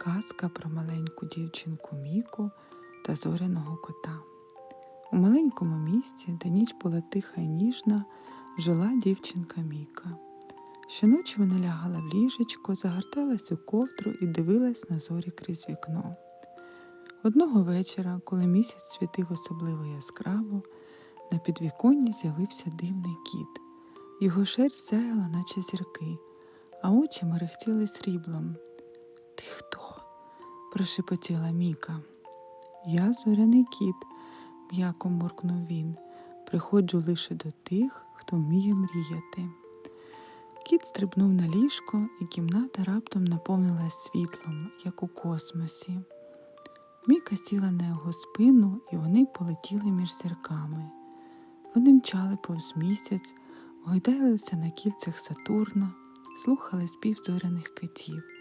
Казка про маленьку дівчинку Міку та зоряного кота. У маленькому місті, де ніч була тиха і ніжна, жила дівчинка Міка. Щоночі вона лягала в ліжечко, загорталась у ковдру і дивилась на зорі крізь вікно. Одного вечора, коли місяць світив особливо яскраво, на підвіконні з'явився дивний кіт. Його шерсть сяяла, наче зірки, а очі мерехтіли сріблом. Прошепотіла Міка. Я зоряний кіт, м'яко муркнув він. Приходжу лише до тих, хто вміє мріяти. Кіт стрибнув на ліжко, і кімната раптом наповнилась світлом, як у космосі. Міка сіла на його спину, і вони полетіли між зірками. Вони мчали повз місяць, гойдалися на кільцях Сатурна, слухали спів зоряних китів.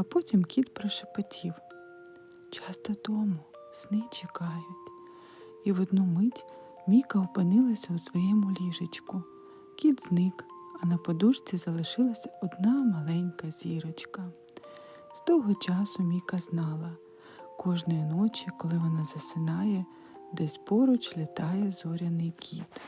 А потім кіт прошепотів Час додому, сни чекають. І в одну мить Міка опинилася у своєму ліжечку. Кіт зник, а на подушці залишилася одна маленька зірочка. З того часу Міка знала, кожної ночі, коли вона засинає, десь поруч літає зоряний кіт.